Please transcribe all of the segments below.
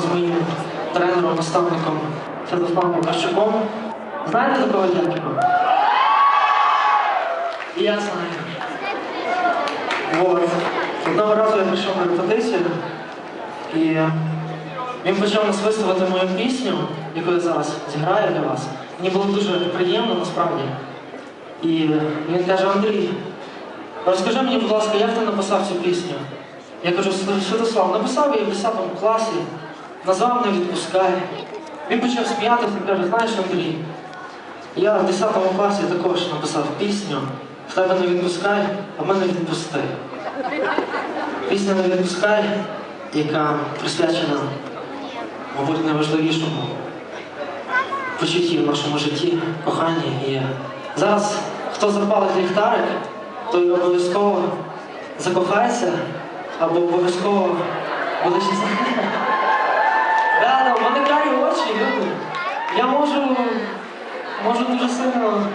з моїм тренером, наставником Святославом Кащуком. Знаєте такого дядька? І я знаю. Вот. Одного разу я прийшов на репетицію, і він почав насвистувати мою пісню, яку я зараз зіграю для вас. Мені було дуже приємно насправді. І він каже, Андрій, розкажи мені, будь ласка, як ти написав цю пісню? Я кажу, Святослав, написав її в 10 класі, назвав не відпускай. Він почав сміятися каже, знаєш, Андрій, я в 10 класі також написав пісню, в тебе не відпускай, а мене відпусти. Пісня не відпускай, яка присвячена, мабуть, найважливішому почутті в нашому житті, коханні. І зараз, хто запалить ліхтарик, той обов'язково закохається або обов'язково буде щасливий. Да, у мене карі очі, люди. Я можу, можу дуже сильно.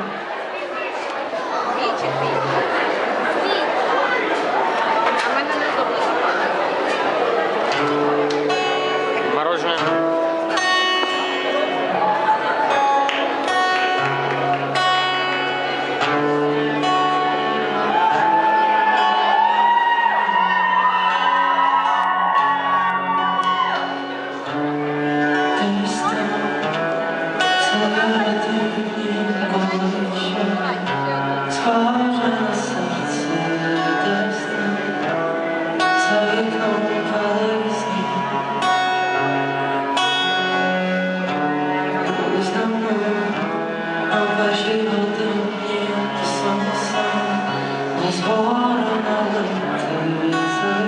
не згорена лети за вікном,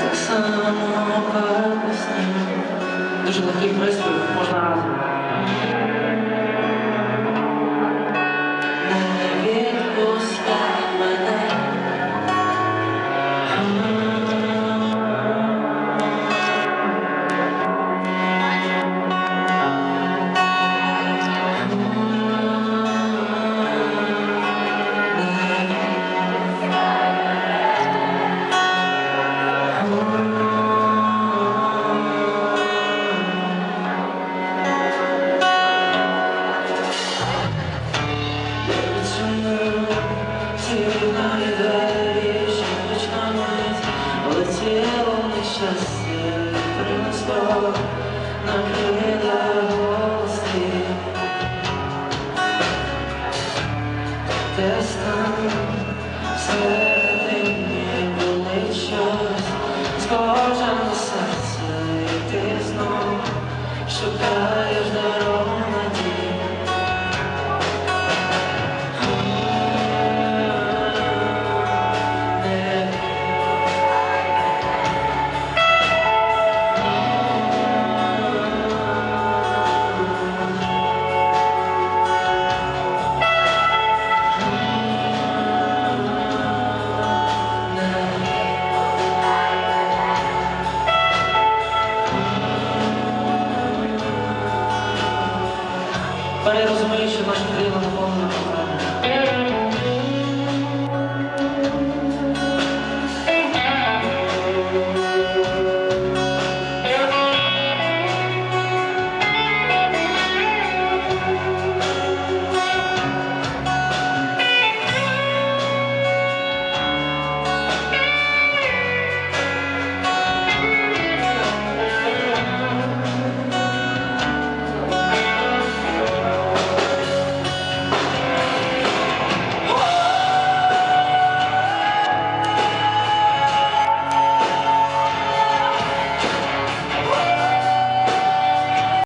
так само пересні. Дуже легкий приспів, можна разом. летіло нещастя, принесло на крила гості. Десь там всередині болить щось, схоже на серце, і ти знов шукаєш Тепер я розумію, що наша країна наповнена